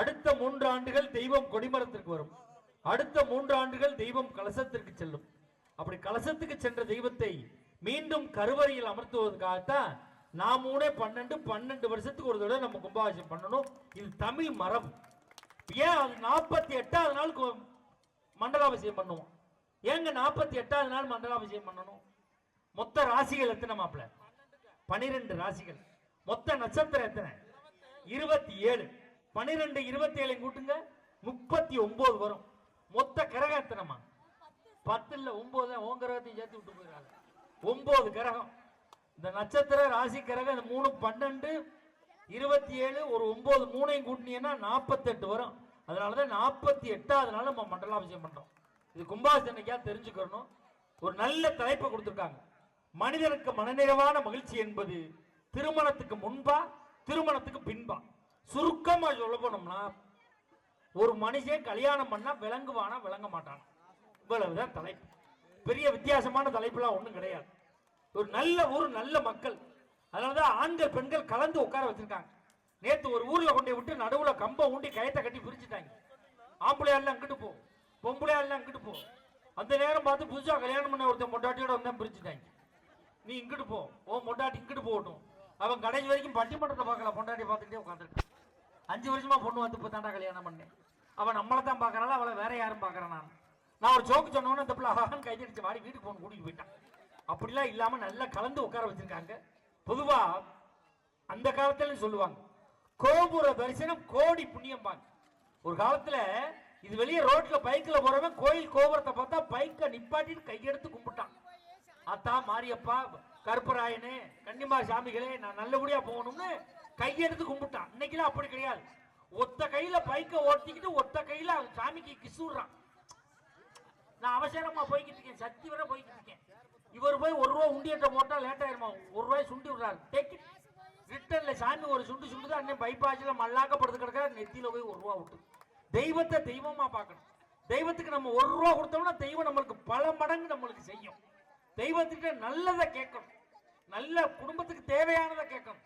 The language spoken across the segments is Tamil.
அடுத்த மூன்று ஆண்டுகள் தெய்வம் கொடிமரத்திற்கு வரும். அடுத்த மூன்று ஆண்டுகள் தெய்வம் கலசத்திற்கு செல்லும். அப்படி கலசத்துக்கு சென்ற தெய்வத்தை மீண்டும் கருவறையில் அமர்த்துவதற்காகத்தான் நாமூனே பன்னெண்டு பன்னெண்டு வருஷத்துக்கு ஒரு தடவை நம்ம கும்பாபிஷேகம் பண்ணணும். இது தமிழ் மரம் ஏன் அது நாற்பத்தி எட்டாவது நாள் மண்டலாபிஷேகம் பண்ணுவோம்? ஏங்க நாற்பத்தி எட்டாவது நாள் மண்டலாபிஷேகம் பண்ணணும்? மொத்த ராசிகள் எத்தனை மாப்பிள்ள? பனிரெண்டு ராசிகள். மொத்த நட்சத்திரம் எத்தனை? இருபத்தி ஏழு. பன்னிரெண்டு இருபத்தி ஏழு கூட்டுங்க. முப்பத்தி ஒன்பது வரும். மொத்த கிரகம் எத்தனைமா பத்து இல்லை ஒன்பது தான் கிரகத்தையும் சேர்த்து விட்டு போயிடாது ஒன்பது கிரகம். இந்த நட்சத்திர ராசி கிரகம் இந்த மூணு பன்னெண்டு இருபத்தி ஏழு ஒரு ஒன்பது மூணையும் கூட்டினீங்கன்னா நாற்பத்தெட்டு வரும். அதனால தான் நாற்பத்தி எட்டாவது நாள் நம்ம மண்டலாபிஷேகம் பண்ணுறோம் இது கும்பாசனைக்கா தெரிஞ்சுக்கணும். ஒரு நல்ல தலைப்பை கொடுத்துருக்காங்க. மனிதனுக்கு மனநிறைவான மகிழ்ச்சி என்பது திருமணத்துக்கு முன்பா திருமணத்துக்கு பின்பா. சுருக்கமாக சொல்ல போனோம்னா ஒரு மனுஷன் கல்யாணம் பண்ணா விளங்குவானா விளங்க மாட்டானா? இவ்வளவுதான் தலைப்பு. பெரிய வித்தியாசமான தலைப்புலாம் ஒன்றும் கிடையாது. ஒரு நல்ல ஊர் நல்ல மக்கள். அதனாலதான் ஆண்கள் பெண்கள் கலந்து உட்கார வச்சிருக்காங்க. நேத்து ஒரு ஊர்ல கொண்டு விட்டு நடுவுல கம்பை ஊண்டி கயத்தை கட்டி பிரிச்சுட்டாங்க. ஆம்பளையாள்லாம் அங்கிட்டு போ. பொம்பளையாள்லாம் அங்கிட்டு போ. அந்த நேரம் பார்த்து புதுசா கல்யாணம் பண்ண ஒருத்தன் மொட்டாட்டியோட வந்தா பிரிச்சுட்டாங்க. நீ இங்கிட்டு போ. ஓ மொட்டாட்டி இங்கிட்டு போகட்டும். அவன் கடைசி வரைக்கும் பட்டிமன்றத்தை பார்க்கல. பொண்டாட்டி பார்த்துக்கிட்டே உட்காந்துருக்கு அஞ்சு வருஷமா பொண்ணு வந்து இப்போ தாண்டா கல்யாணம் பண்ணேன். அவன் நம்மளை தான் பார்க்கறாள் அவளை வேற யாரும் பார்க்கறேன் நான். நான் ஒரு ஜோக்கு சொன்னோன்னு இந்த பிள்ளை அழகான் கைதடிச்சு மாடி வீட்டுக்கு போன கூட்டிட்டு போயிட்டான். அப்படிலாம் இல்லாம நல்லா கலந்து உட்கார வச்சிருக்காங்க. பொதுவா அந்த காலத்துல சொல்லுவாங்க கோபுர தரிசனம் கோடி புண்ணியம் பாங்க ஒரு காலத்துல இது வெளியே ரோட்ல பைக்ல போறவன் கோயில் கோபுரத்தை பார்த்தா பைக்கை நிப்பாட்டிட்டு கையெடுத்து கும்பிட்டான். அத்தா மாரியப்பா கருப்பராயனே கன்னிமா சாமிகளே நான் நல்லபடியா போகணும்னு கையெடுத்து கும்பிட்டான். இன்னைக்கெல்லாம் அப்படி கிடையாது. ஒத்த கையில பைக்கை ஓட்டிக்கிட்டு ஒத்த கையில சாமிக்கு கிசுறான் நான் அவசரமா போய்கிட்டு இருக்கேன். சக்தி வர போய்கிட்டு இருக்கேன். இவர் போய் ஒரு ரூபா உண்டியத்தை போட்டா லேட் ஆயிருமா? ஒரு ரூபாய் சுண்டி விடுறாரு. டேக் ரிட்டர்ன்ல சாமி ஒரு சுண்டு சுண்டுதான் அண்ணன் பைபாஸ்ல மல்லாக்கப்படுத்து கிடக்க நெத்தியில போய் ஒரு ரூபா விட்டு. தெய்வத்தை தெய்வமா பார்க்கணும். தெய்வத்துக்கு நம்ம ஒரு ரூபா கொடுத்தோம்னா தெய்வம் நம்மளுக்கு பல மடங்கு நம்மளுக்கு செய்யும். தெய்வத்துக்கிட்ட நல்லதை கேட்கணும். நல்ல குடும்பத்துக்கு தேவையானதை கேட்கணும்.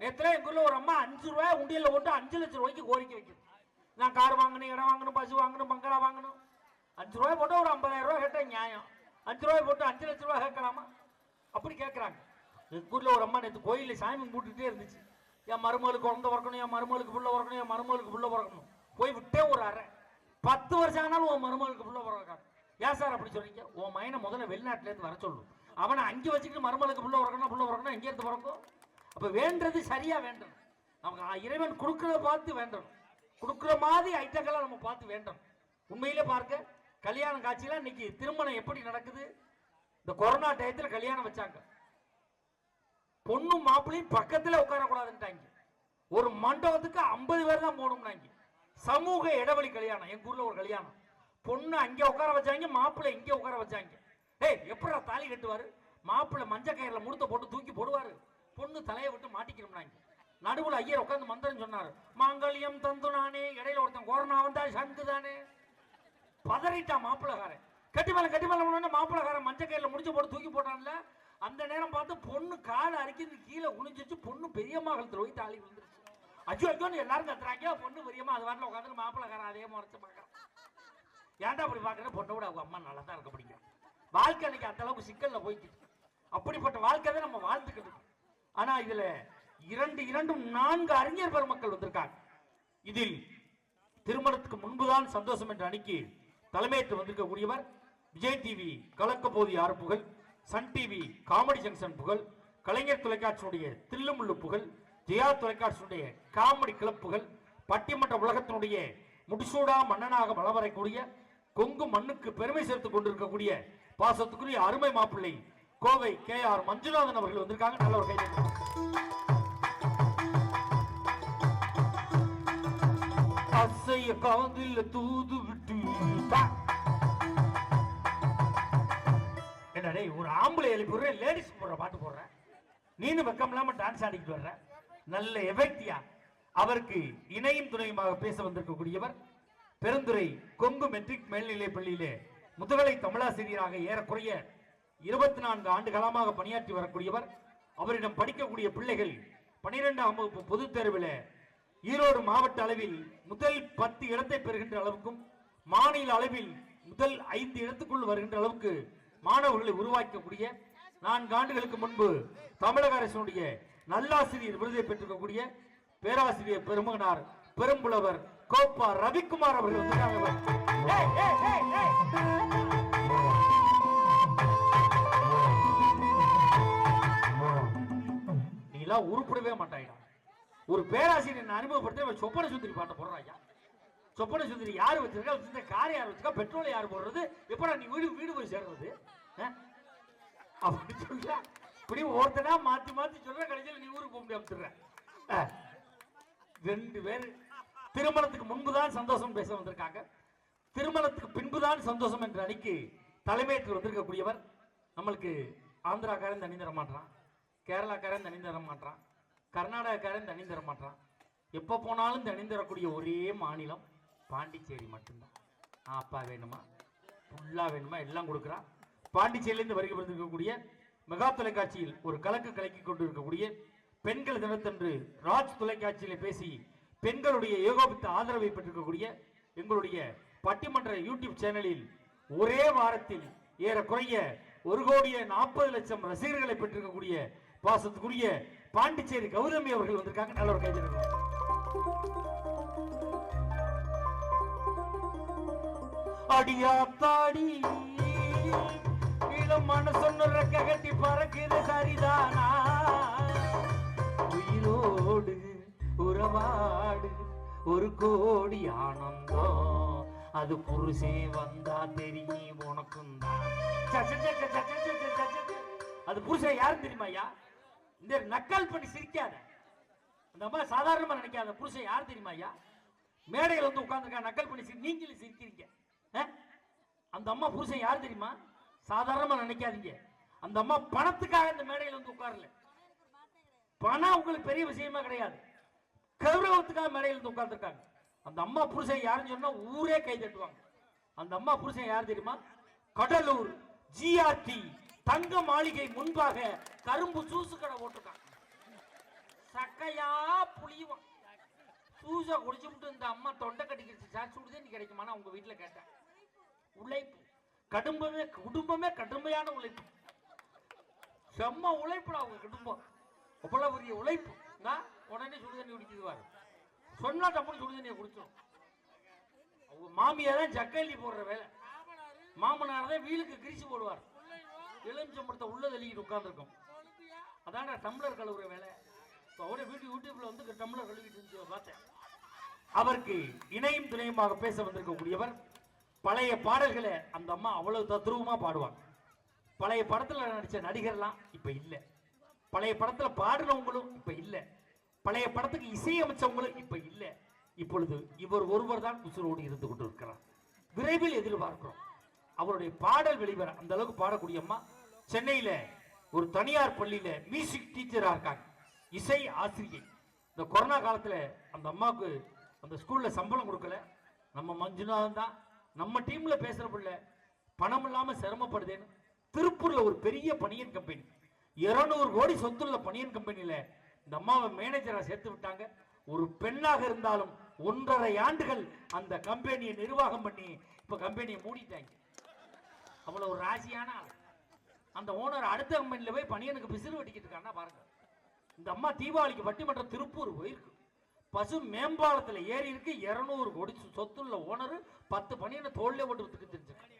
நேற்றுல எங்கள் ஒரு அம்மா அஞ்சு ரூபாய் உண்டியல்ல போட்டு அஞ்சு லட்சம் ரூபாய்க்கு கோரிக்கை வைக்கும். நான் கார் வாங்கணும் இடம் வாங்கணும் பசு வாங்கணும் பங்களா வாங்கணும். அஞ்சு ரூபாய் போட்டு ஒரு ஐம்பதாயிரம் ரூபாய் கேட்டால் நியாயம். அஞ்சு ரூபாய் போட்டு அஞ்சு லட்ச ரூபாய் கேட்கலாமா? அப்படி கேட்குறாங்க. எங்கூரில் ஒரு அம்மா நேற்று கோயிலில் சாமி கும்பிட்டுட்டே இருந்துச்சு. என் மருமகளுக்கு குழந்தை பிறக்கணும் என் மருமகளுக்கு புள்ள பிறக்கணும் என் மருமகளுக்கு புள்ள பிறக்கணும். போய் விட்டே ஒரு அறை. பத்து வருஷம் ஆனாலும் உன் மருமகளுக்கு புள்ள பிறக்காது. ஏன் சார் அப்படி சொல்றீங்க? உன் மயனை முதல்ல வெளிநாட்டிலேருந்து வர சொல்லு. அவனை அங்கே வச்சுக்கிட்டு மருமகளுக்கு புள்ள பிறக்கணும் புள்ள பிறக்கணும் எங்கேருந்து பிறக்கும்? அப்ப வேண்டது சரியா வேண்டும். நமக்கு இறைவன் கொடுக்குறத பார்த்து வேண்டும். கொடுக்குற மாதிரி ஐட்டங்களை நம்ம பார்த்து வேண்டும். உண்மையிலே பார்க்க கல்யாண காட்சியில இன்னைக்கு திருமணம் எப்படி நடக்குது? இந்த கொரோனா டயத்தில் கல்யாணம் வச்சாங்க. பொண்ணும் மாப்பிளையும் பக்கத்தில் உட்காரக்கூடாதுன்ட்டாங்க. ஒரு மண்டபத்துக்கு ஐம்பது பேர் தான் போகணும்னாங்க. சமூக இடைவெளி கல்யாணம். எங்கள் ஊரில் ஒரு கல்யாணம். பொண்ணு அங்கே உட்கார வச்சாங்க மாப்பிள்ளை இங்கே உட்கார வச்சாங்க. ஏய் எப்படா தாலி கட்டுவார்? மாப்பிள்ளை மஞ்ச கயிறில் முடித்த போட்டு தூக்கி போடுவார். பொண்ணு தலையை விட்டு மாட்டிக்கணும்னாங்க நடுவில் ஐயர் உட்காந்து மந்திரம் சொன்னார். மாங்கல்யம் தந்து நானே. இடையில ஒருத்தன் கொரோனா வந்தா சங்கு தானே. பதறிட்டா மாப்பிள்ளக்காரன். கட்டி மேல கட்டி மஞ்ச கையில் முடிச்சு போட்டு தூக்கி போட்டான்ல. அந்த நேரம் பார்த்து பொண்ணு காலை அரைக்கிறது கீழே குனிஞ்சிச்சு பொண்ணு பெரியம்மா கழுத்துல போய் தாலி விழுந்துருச்சு. அஜோ அஜோன்னு எல்லாரும் கத்துறாங்க. பொண்ணு பெரியம்மா அது வரல உட்காந்து மாப்பிள்ளக்காரன் அதே முறைச்சு பார்க்கறான். ஏன்டா அப்படி பார்க்கற பொண்ணை விட அவங்க அம்மா நல்லா தான் இருக்க பிடிக்கும் வாழ்க்கை அன்னைக்கு அந்த அளவுக்கு சிக்கல்ல போய்க்கிட்டு அப்படிப்பட்ட வாழ்க்கை தான் நம்ம வாழ்ந்துக்கிட்டு ஆனா இதுல இரண்டு இரண்டும் நான்கு அறிஞர் பெருமக்கள் வந்திருக்காங்க. இதில் திருமணத்துக்கு முன்புதான் சந்தோஷம் என்ற அணிக்கு தலைமையேற்று வந்திருக்கக்கூடியவர் விஜய் டிவி கலக்க போதி ஆறு புகழ் சன் டிவி காமெடி ஜங்ஷன் புகழ் கலைஞர் தொலைக்காட்சியினுடைய தில்லுமுள்ளு புகழ் ஜெயா தொலைக்காட்சியினுடைய காமெடி கிளப்புகள் பட்டிமன்ற உலகத்தினுடைய முடிசூடா மன்னனாக வலம் வரக்கூடிய கொங்கு மண்ணுக்கு பெருமை சேர்த்துக் கொண்டிருக்கக்கூடிய பாசத்துக்குரிய அருமை மாப்பிள்ளை கோவை கே ஆர் மஞ்சுநாதன் அவர்கள் வந்திருக்காங்க. நல்ல ஒரு கை அசைய காதில் தூது விட்டு பா. என்ன ஒரு ஆம்பளை எழுப்பி விடுறேன் லேடிஸ் போடுற பாட்டு போடுறேன் நீனு வெக்கம் இல்லாம டான்ஸ் ஆடிக்கிட்டு வர்ற. நல்ல எஃபெக்டியா அவருக்கு இணையும் துணையுமாக பேச வந்திருக்கக்கூடியவர் பெருந்துறை கொங்கு மெட்ரிக் மேல்நிலைப் பள்ளியிலே முதுகலை தமிழாசிரியராக ஏறக்குறைய இருபத்தி நான்கு ஆண்டு காலமாக பணியாற்றி வரக்கூடியவர் அவரிடம் படிக்கக்கூடிய பிள்ளைகள் பனிரெண்டாம் வகுப்பு பொதுத் தேர்வில் ஈரோடு மாவட்ட அளவில் முதல் பத்து இடத்தை பெறுகின்ற அளவுக்கும் மாநில அளவில் முதல் ஐந்து இடத்துக்குள் வருகின்ற அளவுக்கு மாணவர்களை உருவாக்கக்கூடிய நான்கு ஆண்டுகளுக்கு முன்பு தமிழக அரசினுடைய நல்லாசிரியர் விருதை பெற்றிருக்கக்கூடிய பேராசிரியர் பெருமகனார் பெரும்புலவர் கோப்பா ரவிக்குமார் அவர்கள். எல்லாம் உருப்படவே மாட்டாயிடா. ஒரு பேராசிரியர் அனுபவப்படுத்த இவன் சொப்பன சுந்தரி பாட்டை போடுறான் ஐயா. சொப்பன சுந்தரி யார் வச்சிருக்கா? வச்சிருந்த கார் யார் வச்சிருக்கா? பெட்ரோல் யார் போடுறது? எப்படா நீ வீடு வீடு போய் சேர்றது? அப்படின்னு சொல்ல இப்படி ஒருத்தனா மாத்தி மாத்தி சொல்ற. கடைசியில் நீ ஊருக்கு போக முடியாம ரெண்டு பேர் திருமணத்துக்கு முன்பு தான் சந்தோஷம் பேச வந்திருக்காங்க. திருமணத்துக்கு பின்பு தான் சந்தோஷம் என்ற அணிக்கு தலைமையேற்று வந்திருக்கக்கூடியவர் நம்மளுக்கு ஆந்திராக்காரன் தண்ணி தர மாட்டான் கேரளாக்காரன் தனி தர மாட்டான் கர்நாடகாக்காரன் தனி தர மாட்டான் எப்போ போனாலும் தனி தரக்கூடிய ஒரே மாநிலம் பாண்டிச்சேரி மட்டும்தான். ஆ, அப்பா வேணுமா? ஃபுல்லாக வேணுமா? எல்லாம் கொடுக்குறான் பாண்டிச்சேரியிலேருந்து வருகை பிறந்திருக்கக்கூடிய மெகா தொலைக்காட்சியில் ஒரு கலக்கு கலக்கி கொண்டு இருக்கக்கூடிய பெண்கள் தினத்தன்று ராஜ் தொலைக்காட்சியில் பேசி பெண்களுடைய ஏகோபித்த ஆதரவை பெற்றிருக்கக்கூடிய எங்களுடைய பட்டிமன்ற யூடியூப் சேனலில் ஒரே வாரத்தில் ஏறக்குறைய ஒரு கோடியே நாற்பது லட்சம் ரசிகர்களை பெற்றிருக்கக்கூடிய பாசத்துக்குரிய பாண்டிச்சேரி கௌதமி அவர்கள் வந்திருக்காங்க நல்ல ஒரு கைது அடியாத்தாடி இளம் மனசொன்னு ரெக்க கட்டி பறக்குது சரிதானா உயிரோடு உறவாடு ஒரு கோடி ஆனந்தம் அது புருஷே வந்தா தெரியும் உனக்கும் தான் அது புருஷன் யாரும் தெரியுமா ஐயா இந்த நக்கல் பண்ணி சிரிக்காத. அந்த அம்மா சாதாரணமா நினைக்காத. புருஷன் யார் தெரியுமா ஐயா? மேடையில் வந்து உட்காந்துருக்கா நக்கல் பண்ணி சிரி நீங்களும் சிரிக்கிறீங்க. ஆ? அந்த அம்மா புருஷன் யார் தெரியுமா? சாதாரணமா நினைக்காதீங்க. அந்த அம்மா பணத்துக்காக இந்த மேடையில் வந்து உட்காரல. பணம் உங்களுக்கு பெரிய விஷயமா கிடையாது. கௌரவத்துக்காக மேடையில் வந்து உட்காந்துருக்காங்க அந்த அம்மா புருஷன் யாருன்னு சொன்னா ஊரே கை தட்டுவாங்க. அந்த அம்மா புருஷன் யார் தெரியுமா? கடலூர் ஜிஆர்டி தங்க மாளிகை முன்பாக கரும்பு ஜூஸு கடை போட்டிருக்காங்க. சக்கையா புளியுவான் ஜூஸை குடிச்சுட்டு இந்த அம்மா தொண்டை கட்டிக்கிடுச்சு சார் சுடுதண்ணி கிடைக்குமான்னு உங்க வீட்டில் கேட்டேன். உழைப்பு. கடும்பமே குடும்பமே கடுமையான உழைப்பு. செம்ம உழைப்புடா அவங்க குடும்பம். அவ்வளவு பெரிய உழைப்பு. நான் உடனே சுடுதண்ணி குடிக்குதுவாரு சொன்னா டப்புனு சுடுதண்ணியை குடிச்சோம் அவங்க மாமியார் தான் ஜக்கல்லி போடுற வேலை. மாமனார் தான் வீலுக்கு கிரிச்சு போடுவார். எலுமிச்சம்பழத்தை உள்ள தள்ளிக்கிட்டு உட்காந்துருக்கும் அதான்டா டம்ளர் கழுவுற வேலை. இப்போ அவரே வீட்டு யூடியூப்ல வந்து டம்ளர் கழுவிட்டு இருந்துச்சு பார்த்தேன். அவருக்கு இணையும் துணையுமாக பேச வந்திருக்கக்கூடியவர் பழைய பாடல்களை அந்த அம்மா அவ்வளவு தத்ரூபமாக பாடுவாங்க. பழைய படத்தில் நடித்த நடிகர்லாம் இப்போ இல்லை. பழைய படத்தில் பாடினவங்களும் இப்போ இல்லை. பழைய படத்துக்கு இசையமைச்சவங்களும் இப்போ இல்லை. இப்பொழுது இவர் ஒருவர் தான் உசுரோடு இருந்து கொண்டிருக்கிறார். விரைவில் எதிர்பார்க்கிறோம். அவருடைய பாடல் வெளிவர அந்த அளவுக்கு பாடக்கூடிய அம்மா சென்னையில ஒரு தனியார் பள்ளியில மியூசிக் டீச்சரா இருக்காங்க. இசை ஆசிரியை. இந்த கொரோனா காலத்துல அந்த அம்மாவுக்கு அந்த ஸ்கூல்ல சம்பளம் கொடுக்கல. நம்ம மஞ்சுநாதன் தான். நம்ம டீம்ல பேசுற பிள்ளை. பணம் இல்லாம சிரமப்படுதேன்னு திருப்பூர்ல ஒரு பெரிய பனியன் கம்பெனி 200 கோடி சொத்துள்ள பனியன் கம்பெனியில இந்த அம்மாவை மேனேஜரா சேர்த்து விட்டாங்க. ஒரு பெண்ணாக இருந்தாலும் ஒன்றரை ஆண்டுகள் அந்த கம்பெனியை நிர்வாகம் பண்ணி இப்ப கம்பெனியை மூடிட்டாங்க. அவ்வளோ ஒரு ராசியான ஆள். அந்த ஓனர் அடுத்த கம்பெனியில் போய் பனியனுக்கு பிசிறு வெட்டிக்கிட்டு இருக்கான்னா பாருங்க. இந்த அம்மா தீபாவளிக்கு பட்டிமன்றம் திருப்பூர் போயிருக்கு. பசு மேம்பாலத்தில் ஏறி இருக்கு 200 கோடி சொத்துள்ள ஓனர் பத்து பனியனை தோல்லே போட்டு வித்துக்கு தெரிஞ்சிருக்கு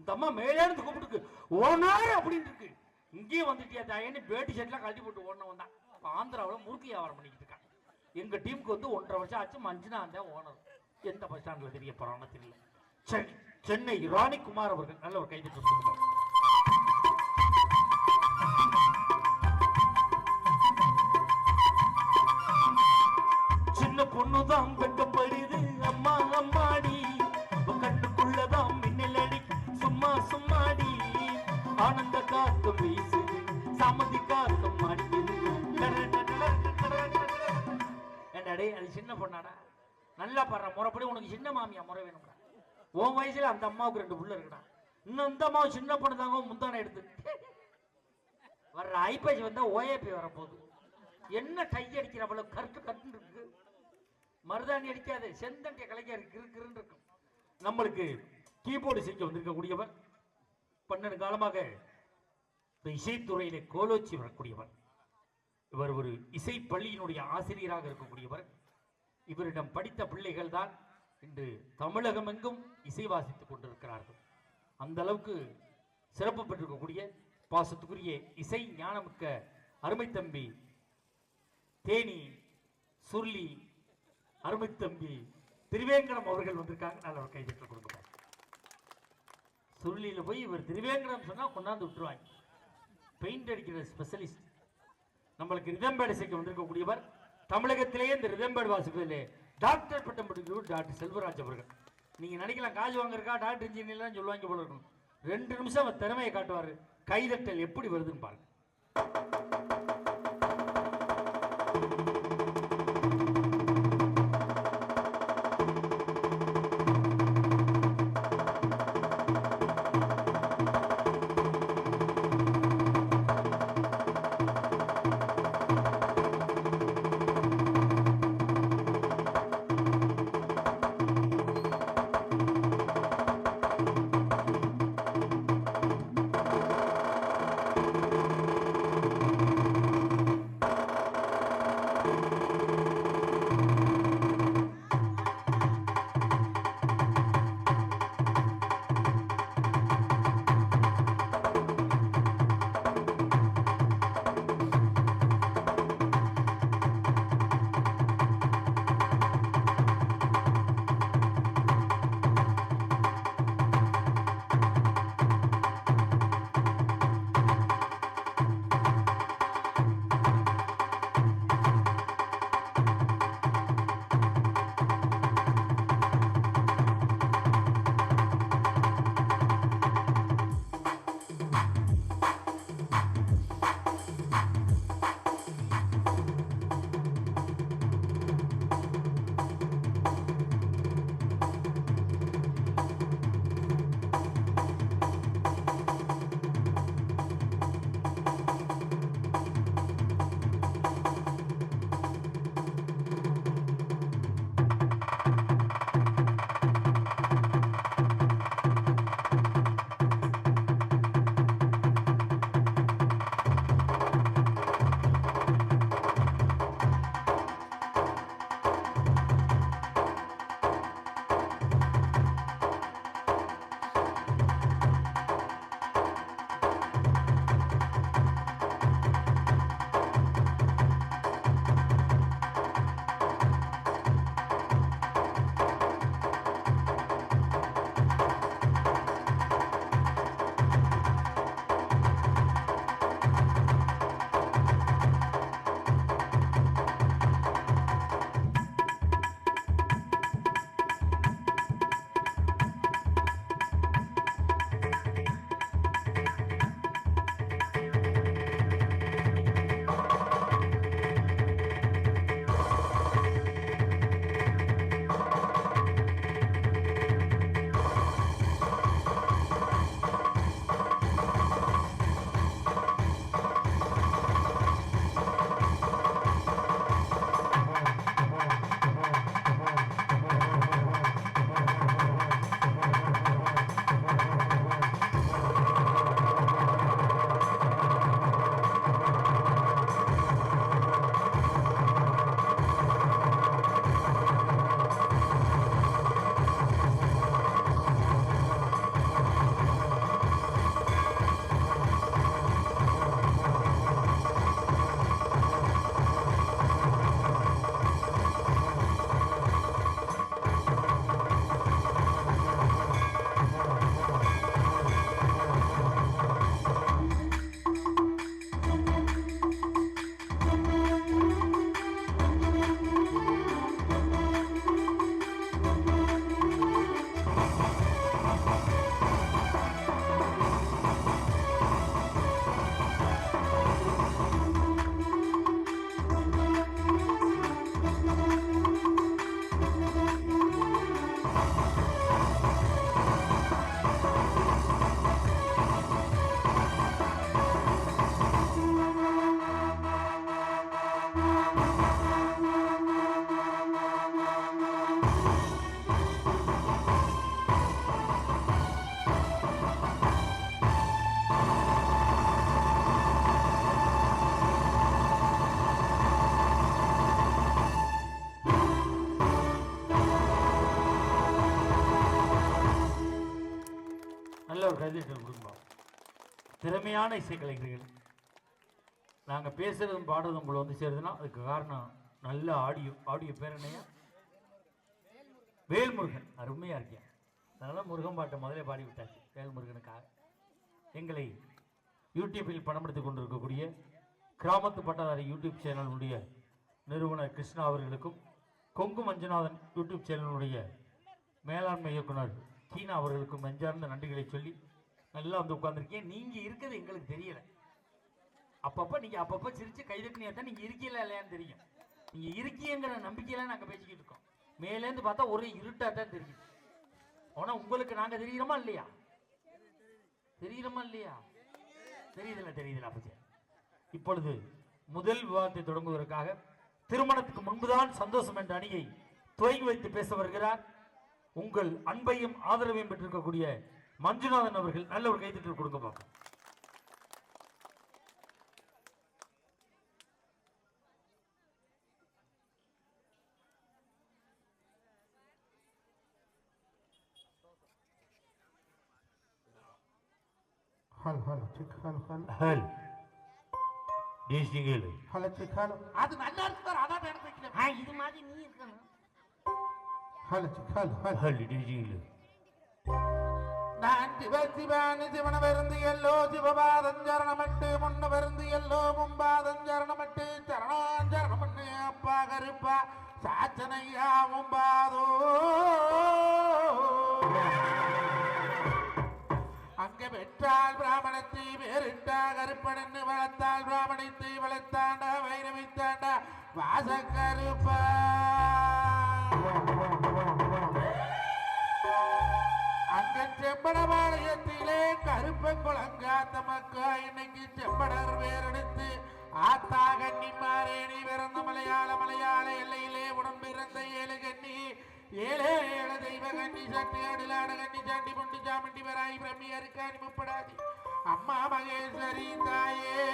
இந்த அம்மா மேலே இருந்து கூப்பிட்டுருக்கு. ஓனர் அப்படின்னு இருக்கு. இங்கேயும் வந்துட்டியா தாயன்னு பேட்டி ஷர்ட்லாம் கழட்டி போட்டு ஓடனவன் தான். இப்போ ஆந்திராவில் முறுக்கு வியாபாரம் பண்ணிக்கிட்டு இருக்கான் எங்கள் டீமுக்கு வந்து ஒன்றரை வருஷம் ஆச்சு மஞ்சுனா அந்த ஓனர் எந்த பஸ் ஸ்டாண்டில் தெரிய போறான்னு தெரியல. சரி. சென்னை ராணிக்குமார் அவர்கள் நல்ல ஒரு கைது சொல்லுங்கள் சின்ன பொண்ணுதான் வெட்டப்படுது அம்மா அம்மாடி. கண்ணுக்குள்ளதான் மின்னல் அடி சும்மா சும்மாடி. ஆனந்த காத்தும் வீசுது சமதி காத்தும் மாட்டியது அது சின்ன பொண்ணாடா. நல்லா பாடுற முறைப்படி உனக்கு சின்ன மாமியா முறை வேணும்டா. உன் வயசுல அந்த அம்மாவுக்கு ரெண்டு புள்ள இருக்குடா. இன்னும் இந்த அம்மாவை சின்ன பொண்ணு தாங்க முந்தானை எடுத்து. வர்ற ஐப்பசி வந்தா ஓஏபி வரப்போகுது. என்ன டை அடிக்கிற அவ்வளவு கருத்து கட்டு இருக்கு. மருதாணி அடிக்காது செந்தண்டிய கலைஞர் கிருன்னு இருக்கும். நம்மளுக்கு கீபோர்டு செஞ்சு வந்திருக்கக்கூடியவர் பன்னெண்டு காலமாக இந்த இசைத்துறையில கோலோச்சி வரக்கூடியவர். இவர் ஒரு இசை பள்ளியினுடைய ஆசிரியராக இருக்கக்கூடியவர். இவரிடம் படித்த பிள்ளைகள் தான் இன்று தமிழகம் எங்கும் இசை வாசித்துக் கொண்டிருக்கிறார்கள். அந்த அளவுக்கு சிறப்பு பெற்றிருக்கக்கூடிய பாசத்துக்குரிய இசை ஞானமிக்க அருமை தம்பி தேனி சுருளி அருமை தம்பி திருவேங்கடம் அவர்கள் வந்திருக்காங்க. நான் அவர் கைதட்டல் கொடுங்க சுருளியில் போய் இவர் திருவேங்கடம் சொன்னால் கொண்டாந்து விட்டுருவாங்க. பெயிண்ட் அடிக்கிற ஸ்பெஷலிஸ்ட். நம்மளுக்கு ரிதம்பேடு இசைக்கு வந்திருக்கக்கூடியவர். தமிழகத்திலேயே இந்த ரிதம்பேடு வாசிப்பதிலே டாக்டர் பட்டம் படிக்கிறது டாக்டர் செல்வராஜ் அவர்கள். நீங்கள் நினைக்கலாம் காசு வாங்குறக்கா டாக்டர் இன்ஜினியர்லாம் சொல்லுவாங்க போல இருக்கணும் ரெண்டு நிமிஷம் அவர் திறமையை காட்டுவார். கைதட்டல் எப்படி வருதுன்னு பாருங்க. திறமையான இசைக்கலைஞர்கள். நாங்கள் பேசுகிறதும் பாடுறதும் உங்களை வந்து சேருதுன்னா அதுக்கு காரணம் நல்ல ஆடியோ ஆடியோ பேர் என்னையா? வேல்முருகன். அருமையாக இருக்கேன் அதனால் முருகன் பாட்டை முதலே பாடி விட்டாச்சு வேல்முருகனுக்காக. எங்களை யூடியூப்பில் படம் எடுத்துக் கொண்டிருக்கக்கூடிய கிராமத்து பட்டதாரி யூடியூப் சேனலுடைய நிறுவனர் கிருஷ்ணா அவர்களுக்கும் கொங்கு மஞ்சுநாதன் யூடியூப் சேனலுடைய மேலாண்மை இயக்குனர் கீனா அவர்களுக்கும் நெஞ்சார்ந்த நன்றிகளை சொல்லி நல்லா வந்து உட்காந்துருக்கீங்க நீங்க இருக்கிறது எங்களுக்கு தெரியல. அப்பப்போ நீங்க அப்பப்போ சிரிச்சு கைதட்டினியா தான் நீங்க இருக்கீங்களா இல்லையான்னு தெரியும். நீங்க இருக்கீங்கிற நம்பிக்கையில நாங்க பேசிக்கிட்டு இருக்கோம். மேலேருந்து பார்த்தா ஒரே இருட்டா தான் தெரியும் ஆனா உங்களுக்கு நாங்க தெரியுறோமா இல்லையா? தெரியுறோமா இல்லையா? தெரியுதுல தெரியுதுல அப்பச்சே. இப்பொழுது முதல் விவாதத்தை தொடங்குவதற்காக திருமணத்துக்கு முன்புதான் சந்தோஷம் என்ற அணியை துவங்கி வைத்து பேச வருகிறார். உங்கள் அன்பையும் ஆதரவையும் பெற்றிருக்கக்கூடிய மஞ்சுநாதன் அவர்கள் நல்ல ஒரு கைத்தட்டல் கொடுங்க பார்ப்போம். ஹல் ஹல் சிக் ஹல் ஹல் ஹல் தேசியங்கள் ஹல சிக் ஹல் அது நல்லா இருக்கு சார் அதான் எனக்கு வைக்கல. ஆ, இது மாதிரி நீ இருக்கணும். ஹல சிக் ஹல் ஹல் ஹல் தேசியங்கள் நான் சிவ சிவானி சிவன வருந்து எல்லோ சிவபாதம் சரணமட்டு முன்ன வருந்து எல்லோ மும்பாதம் மும்பாதஞ்சரணமட்டு சரணாஞ்சரணமட்டு அப்பா கருப்பா சாச்சனையா மும்பாதோ அங்கே பெற்றால் பிராமணத்தை வேறிட்டா கருப்பனன்னு வளர்த்தால் பிராமணத்தை வளர்த்தாண்டா வைரவித்தாண்டா வாச கருப்பா செம்படபாளையத்திலே கருப்ப குளங்காத்த மக்கா இன்னைக்கு செம்படர் வேறெடுத்து ஆத்தா கன்னி மாறேணி பிறந்த மலையாள மலையாள எல்லையிலே உடன் பிறந்த ஏழு கண்ணி ஏழே ஏழு தெய்வ கண்ணி சட்டி அடிலாட கண்ணி சாண்டி பொண்டி சாமண்டி வராய் பிரம்மி அருக்காணி முப்படாதி அம்மா மகேஸ்வரி தாயே.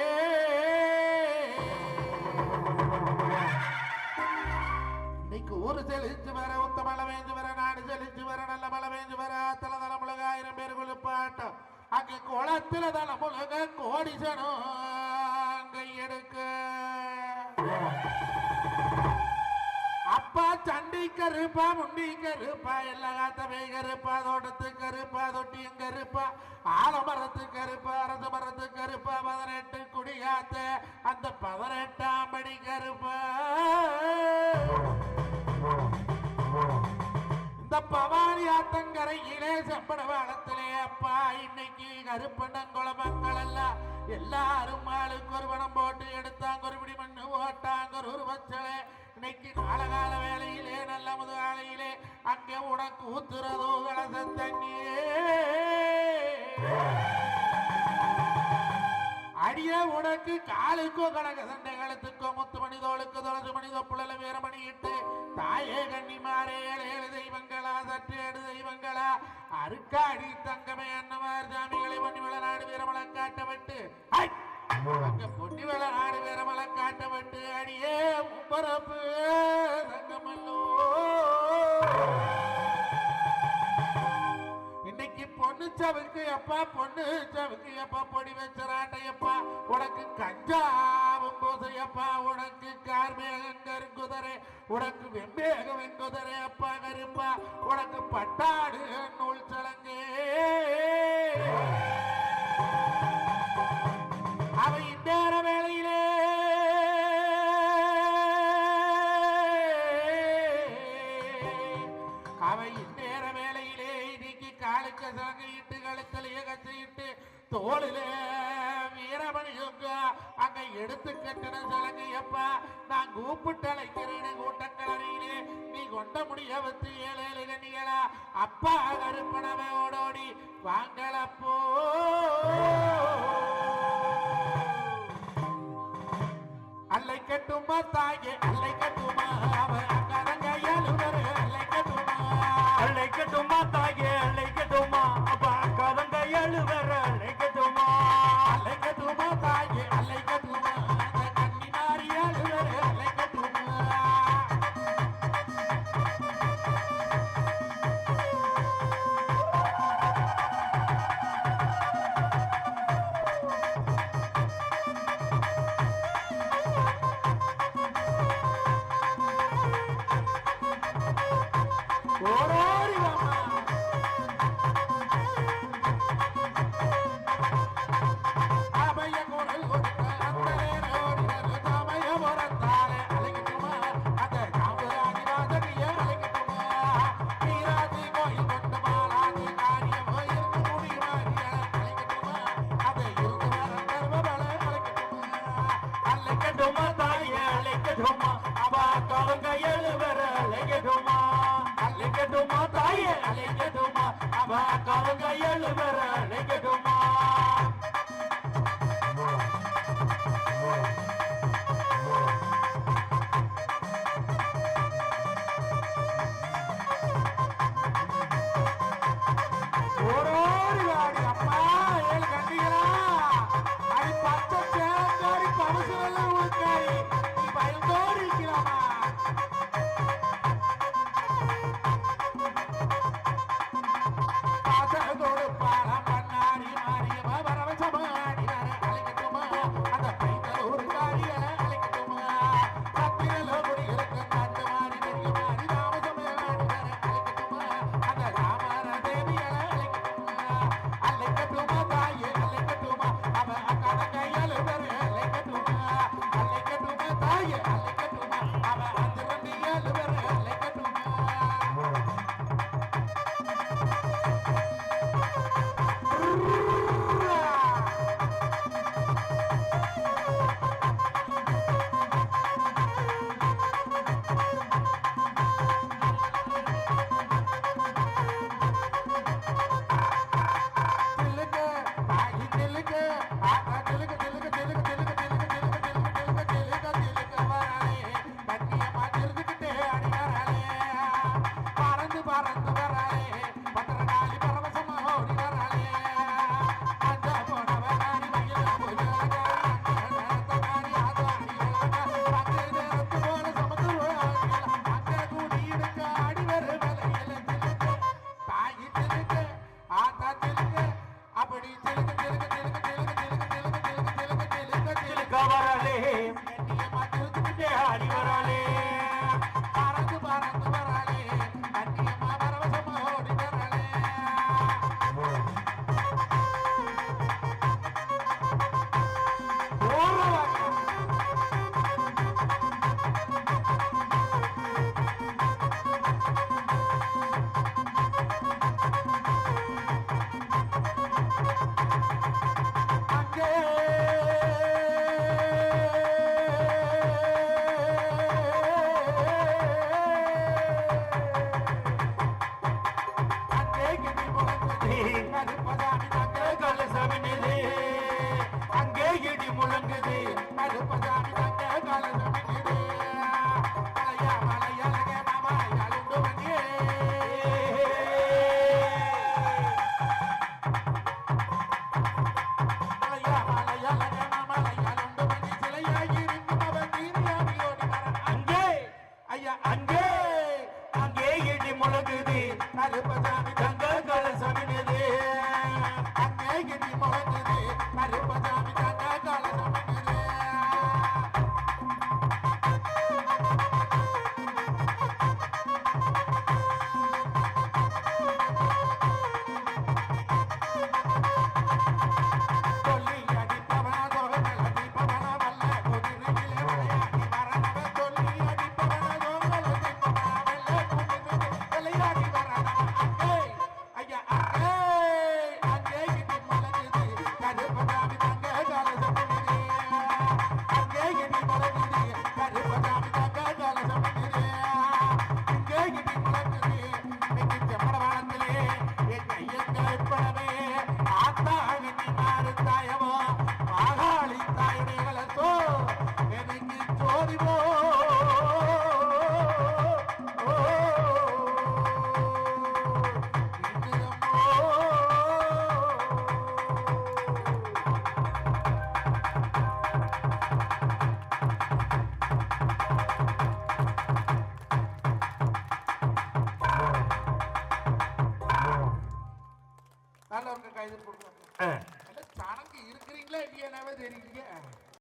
இன்னைக்கு ஊரு செழிச்சு வர உத்த மழை வேஞ்சு வர நாடு செழிச்சு வர நல்ல மழை வேஞ்சு வர தல தல முழுக ஆயிரம் பேர் குளிப்பாட்டம் அங்க குளத்துல தல முழுக அங்கே எடுக்க. அப்பா சண்டி கருப்பா முண்டி கருப்பா எல்லா காத்தவை கருப்பா தோட்டத்து கருப்பா தொட்டியும் கருப்பா ஆலமரத்து கருப்பா அரச மரத்து கருப்பா பதினெட்டு குடியாத்த அந்த பதினெட்டாம் படி கருப்பா. பவானி ஆத்தங்கரையிலே செம்பட வாழத்திலே அப்பா இன்னைக்கு கருப்பண்ணங்குளமங்கள் எல்லாம் எல்லாரும் ஆளுக்கு ஒரு பணம் போட்டு எடுத்தாங்க ஒரு பிடி மண்ணு ஓட்டாங்க ஒரு உருவச்சலே இன்னைக்கு நாளகால வேலையிலே நல்ல முதுகாலையிலே அங்கே உனக்கு ஊத்துறதோ கலச தண்ணியே. அடிய உனக்கு காலுக்கோ கனக சண்டை காலத்துக்கோ முத்து மணி தோளுக்கு தொலைச்சு மணி தொப்புளல வீரமணி இட்டு தாயே கன்னிமாரே ஏழு ஏழு தெய்வங்களா சற்று தெய்வங்களா அருக்காடி தங்கமே அன்னமார் சாமிகளை பொன்னிவள நாடு வீரமலை காட்டப்பட்டு பொன்னிவள நாடு வீரமலை காட்டப்பட்டு அடியே முப்பரப்பு தங்கமல்லோ பொண்ணு சவுக்கு அப்பா பொண்ணு சவுக்கு அப்பா பொடி வச்சராட்டையப்பா உனக்கு கஞ்சாவும் போசையப்பா உனக்கு கார்மேகம் குதிரை உனக்கு வெம்பேக குதிரை அப்பா கருப்பா. உனக்கு பட்டாடு நூல் சலங்கே. அவை இந்நேர வேலையிலே தோளிலே வீரமணியுங்க அங்க எடுத்து கட்டின சலங்கையப்பா நான் கூப்பிட்டு அழைக்கிறேன் கூட்டக்கலரையிலே நீ கொண்ட முடிய வச்சு ஏழு கண்ணிகளா அப்பா கருப்பனவை ஓடோடி. வாங்கலப்போ அல்லை கட்டுமா தாயே. கையாளு வர